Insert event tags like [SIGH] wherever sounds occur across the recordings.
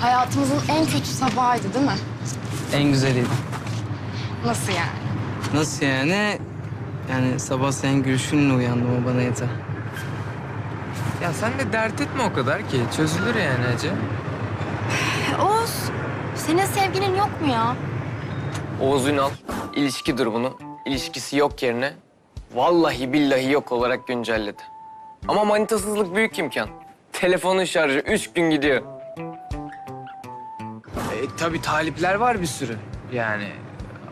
Hayatımızın en kötü sabahıydı değil mi? En güzeliydi. Nasıl yani? Nasıl yani? Yani sabah senin gülüşünle uyandım o bana yeter. Ya sen de dert etme o kadar ki. Çözülür yani Ece. E, Oğuz, senin sevgilin yok mu ya? Oğuz Ünal ilişki durumunu ilişkisi yok yerine vallahi billahi yok olarak güncelledi. Ama manitasızlık büyük imkan. Telefonun şarjı üç gün gidiyor. Tabii talipler var bir sürü yani.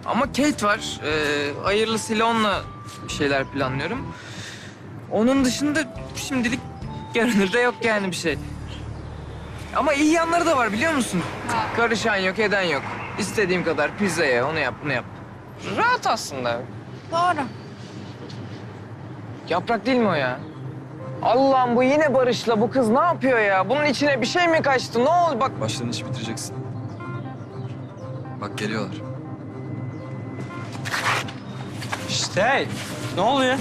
Ama Kate var. E, hayırlısıyla onunla bir şeyler planlıyorum. Onun dışında şimdilik görünürde yok yani bir şey. Ama iyi yanları da var biliyor musun? Karışan yok, eden yok. İstediğim kadar pizza ye, onu yap, bunu yap. Rahat aslında. Doğru. Yaprak değil mi o ya? Allah'ım bu yine Barış'la. Bu kız ne yapıyor ya? Bunun içine bir şey mi kaçtı? Ne oldu? Bak Başlarını işi bitireceksin. Bak geliyorlar. İşte hey, ne oluyor?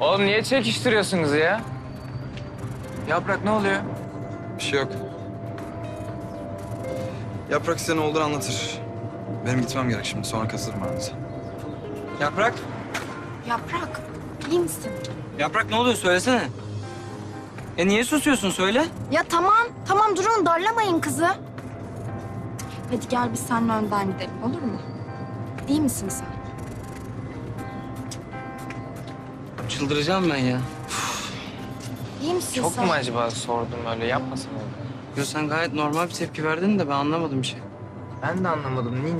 Oğlum niye çekiştiriyorsunuz ya? Yaprak ne oluyor? Bir şey yok. Yaprak size ne olduğunu anlatır. Benim gitmem gerek şimdi. Sonra katılırım aranıza. Yaprak. Yaprak, iyi misin? Yaprak ne oluyor söylesene. E niye susuyorsun söyle. Ya tamam, tamam durun darlamayın kızı. Hadi gel biz seninle önden gidelim olur mu? İyi misin sen? Çıldıracağım ben ya. İyi misin Çok sen? mu acaba sordum öyle? Yapmasın öyle. Yo sen gayet normal bir tepki verdin de ben anlamadım bir şey. Ben de anlamadım. Niye,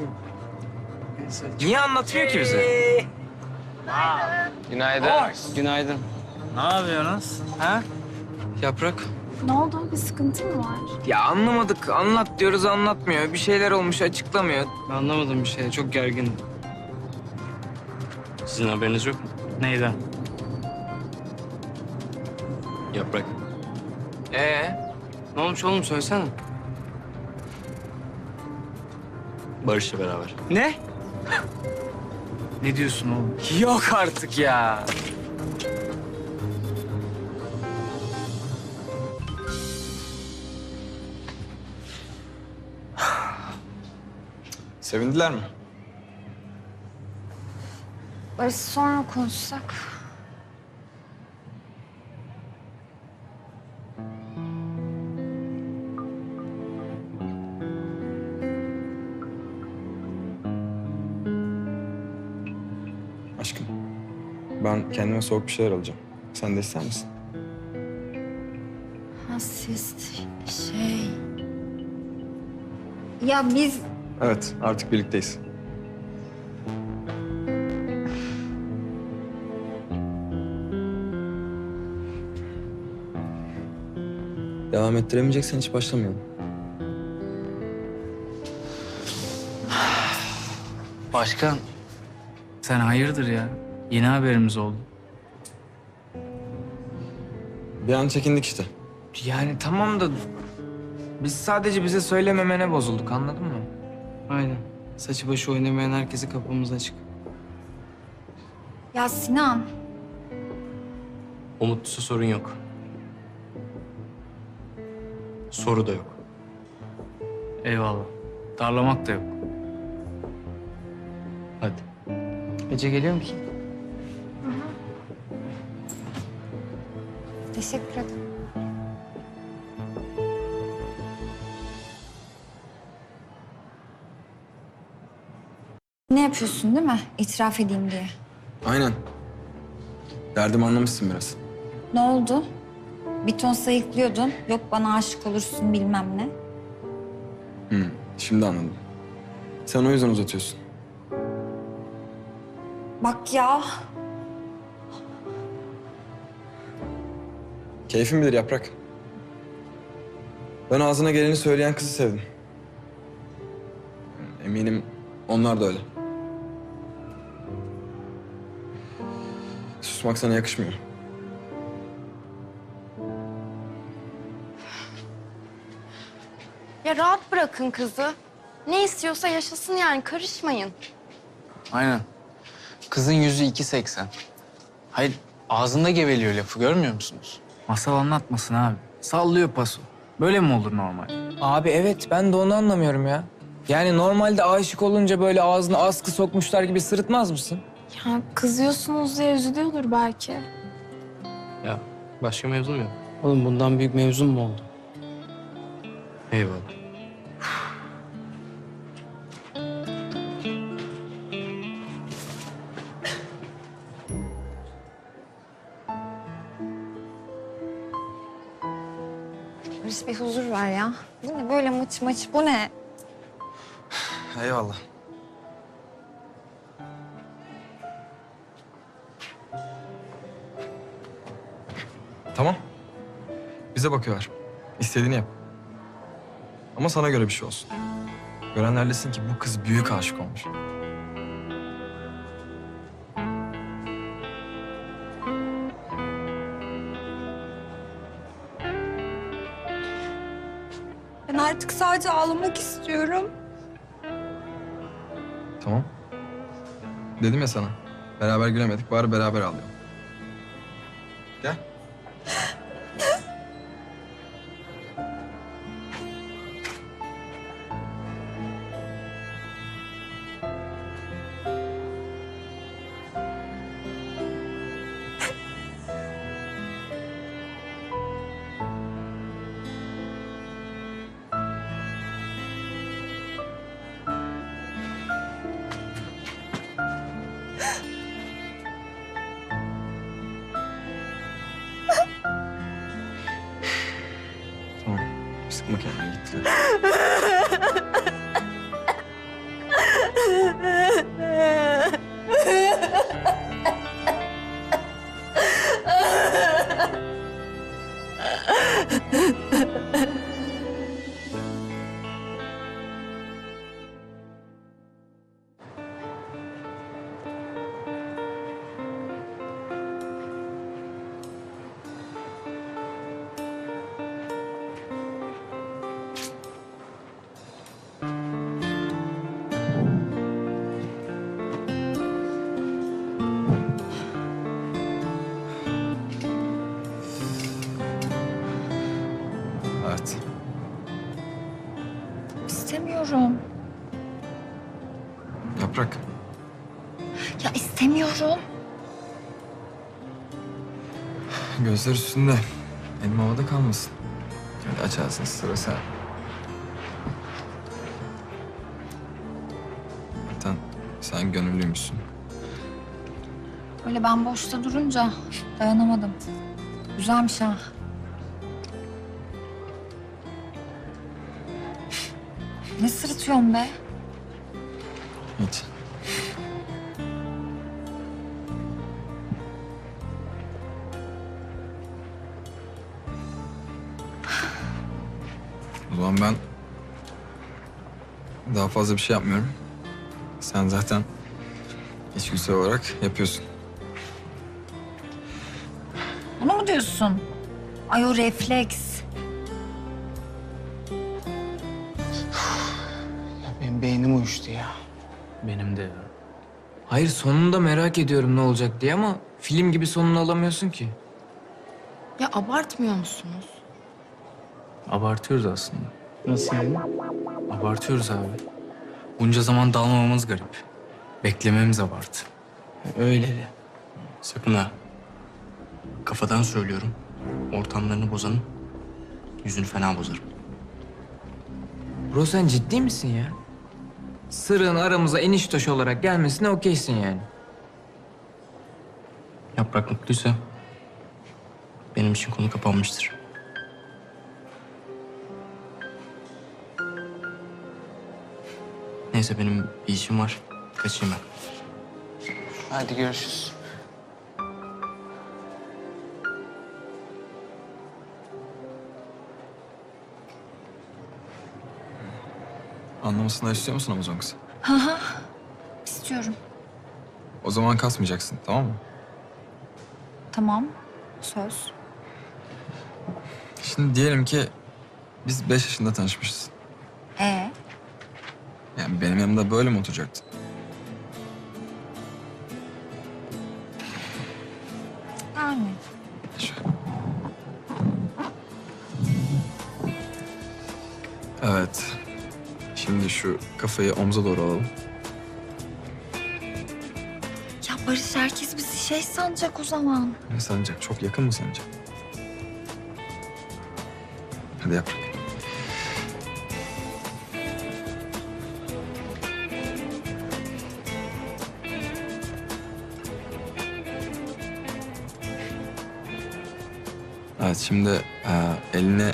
Neyse. niye anlatmıyor ki bize? Günaydın. Günaydın. Ne yapıyorsunuz? Ha? Yaprak. Ne oldu? Bir sıkıntı mı var? Ya anlamadık. Anlat diyoruz anlatmıyor. Bir şeyler olmuş açıklamıyor. Ben anlamadım bir şey. Çok gergindim. Sizin haberiniz yok mu? Neyden? Yaprak. Ee, Ne olmuş oğlum söylesene. Barış'la beraber. Ne? [LAUGHS] Ne diyorsun oğlum? yok artık ya. Sevindiler mi? Barış sonra konuşsak. Aşkım. Ben kendime soğuk bir şeyler alacağım. Sen de ister misin? Ha siz şey... Ya biz Evet, artık birlikteyiz. Devam ettiremeyeceksen hiç başlamayalım. Başkan. Sen hayırdır ya? Yeni haberimiz oldu. Bir an çekindik işte. Yani tamam da biz sadece bize söylememene bozulduk anladın mı? Aynen. Saçı başı oynamayan herkese kapımız açık. Ya Sinan, Umutlusu sorun yok. Soru da yok. Eyvallah. Darlamak da yok. Hadi. Ece geliyor musun? teşekkür ederim. Ne yapıyorsun değil mi? İtiraf edeyim diye. Aynen. Derdimi anlamışsın biraz. Ne oldu? Bir ton sayıklıyordun. Yok bana aşık olursun bilmem ne. Hı, şimdi anladım. Sen o yüzden uzatıyorsun. Bak ya. Keyfin bilir yaprak. Ben ağzına geleni söyleyen kızı sevdim. Eminim onlar da öyle. Susmak sana yakışmıyor. Ya rahat bırakın kızı. Ne istiyorsa yaşasın yani karışmayın. Aynen. Kızın yüzü 2.80. Hayır ağzında geveliyor lafı görmüyor musunuz? Masal anlatmasın abi. Sallıyor paso. Böyle mi olur normal? Abi evet ben de onu anlamıyorum ya. Yani normalde aşık olunca böyle ağzına askı sokmuşlar gibi sırıtmaz mısın? Ya kızıyorsunuz diye üzülüyordur belki. Ya başka mevzu mu yok? Oğlum bundan büyük mevzum mu oldu? Eyvallah. Barış bir huzur ver ya. Bu ne böyle mıç mıç bu ne? Eyvallah. Tamam. Bize bakıyorlar. İstediğini yap. Ama sana göre bir şey olsun. Görenler desin ki bu kız büyük aşık olmuş. Ben artık sadece ağlamak istiyorum. Tamam. Dedim ya sana. Beraber gülemedik. Bari beraber ağlayalım. Gel. Sıkma kendini gitti. [LAUGHS] Evet. İstemiyorum. Yaprak. Ya istemiyorum. Gözler üstünde. Elim havada kalmasın. Hadi aç ağzını sıra sen. sen gönüllüymüşsün. Böyle ben boşta durunca dayanamadım. Güzelmiş ha. Ne sırıtıyorsun be? Hiç. O zaman ben daha fazla bir şey yapmıyorum. Sen zaten içgüdüsel olarak yapıyorsun. Bunu mu diyorsun? Ay o refleks. Benim beynim uyuştu ya. Benim de ya. Hayır sonunda merak ediyorum ne olacak diye ama film gibi sonunu alamıyorsun ki. Ya abartmıyor musunuz? Abartıyoruz aslında. Nasıl yani? Abartıyoruz abi. Bunca zaman dalmamamız garip. Beklememiz abartı. Öyle de. Sakın ha. Kafadan söylüyorum. Ortamlarını bozanın yüzünü fena bozarım. Bro sen ciddi misin ya? Sırrın aramıza eniş taşı olarak gelmesine okeysin yani. Yaprak mutluysa benim için konu kapanmıştır. Neyse benim bir işim var. Kaçayım ben. Hadi görüşürüz. Anlamasını istiyor musun Amazon kızı? İstiyorum. O zaman kasmayacaksın tamam mı? Tamam. Söz. Şimdi diyelim ki biz beş yaşında tanışmışız. Ee, benim yanımda böyle mi oturacaktın? yani. Evet. Şimdi şu kafayı omza doğru alalım. Ya Barış herkes bizi şey sanacak o zaman. Ne sanacak? Çok yakın mı sanacak? Hadi yaprak. Evet şimdi e, elini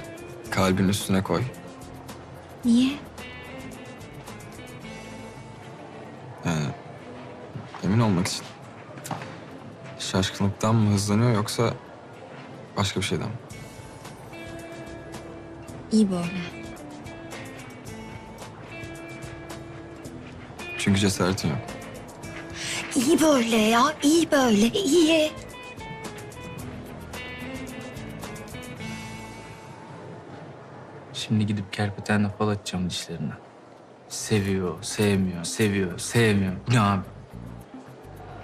kalbin üstüne koy. Niye? Yani emin olmak için. Şaşkınlıktan mı hızlanıyor yoksa başka bir şeyden mi? İyi böyle. Çünkü cesaretin yok. İyi böyle ya. iyi böyle. iyi. Şimdi gidip kerpetenle fal atacağım dişlerine. Seviyor, sevmiyor, seviyor, sevmiyor. Bu ne abi?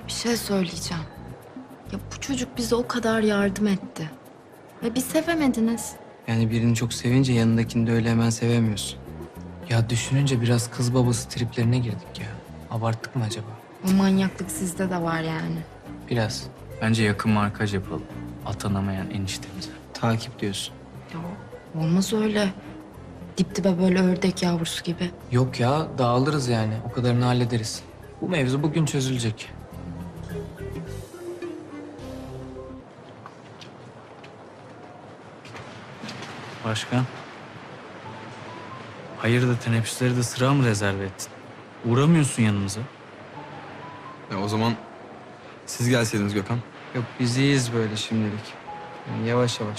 Bir şey söyleyeceğim. Ya bu çocuk bize o kadar yardım etti. Ve bir sevemediniz. Yani birini çok sevince yanındakini de öyle hemen sevemiyorsun. Ya düşününce biraz kız babası triplerine girdik ya. Abarttık mı acaba? O manyaklık sizde de var yani. Biraz. Bence yakın markaj yapalım. Atanamayan eniştemize. Takip diyorsun. Ya olmaz öyle. Dip dibe böyle ördek yavrusu gibi. Yok ya dağılırız yani. O kadarını hallederiz. Bu mevzu bugün çözülecek. Başkan. Hayırdır teneffüsleri de sıra mı rezerve ettin? Uğramıyorsun yanımıza. Ya o zaman siz gelseydiniz Gökhan. Yok biz iyiyiz böyle şimdilik. Yani yavaş yavaş.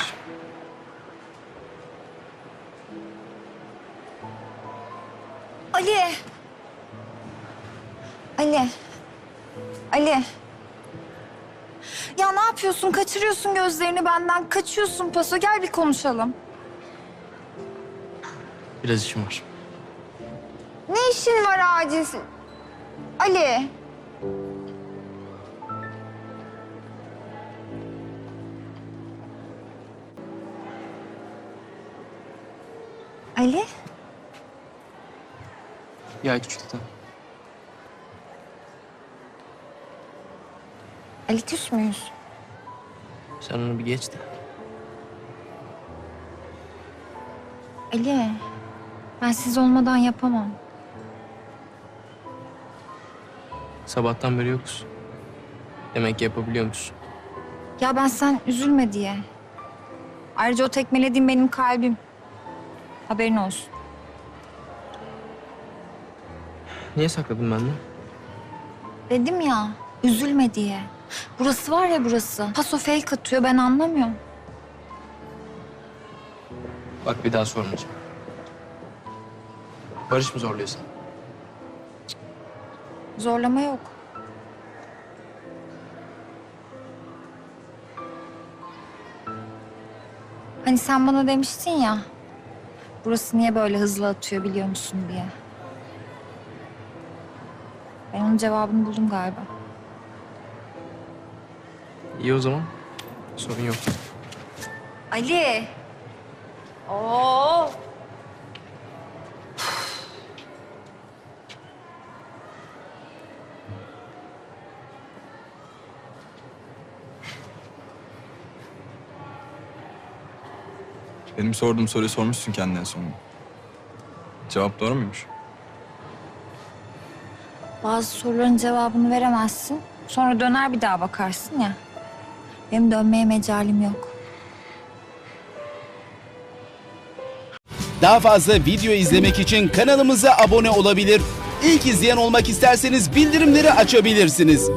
Kaçırıyorsun gözlerini benden. Kaçıyorsun paso. Gel bir konuşalım. Biraz işim var. Ne işin var acil? Ali. Ali? Ya küçük de. Ali küs müyüz? Sen onu bir geç de. Ali. Ben siz olmadan yapamam. Sabahtan beri yokuz. Demek ki yapabiliyor musun? Ya ben sen üzülme diye. Ayrıca o tekmelediğim benim kalbim. Haberin olsun. Niye sakladın benden? Dedim ya, üzülme diye. Burası var ya burası. Paso fake atıyor, ben anlamıyorum. Bak bir daha sormayacağım. Barış mı zorluyorsun? Zorlama yok. Hani sen bana demiştin ya... ...burası niye böyle hızlı atıyor biliyor musun diye. Ben onun cevabını buldum galiba. İyi o zaman. Sorun yok. Ali. Oo. Benim sorduğum soruyu sormuşsun kendine sonunda. Cevap doğru muymuş? Bazı soruların cevabını veremezsin. Sonra döner bir daha bakarsın ya. Benim dönmeye mecalim yok. Daha fazla video izlemek için kanalımıza abone olabilir. İlk izleyen olmak isterseniz bildirimleri açabilirsiniz.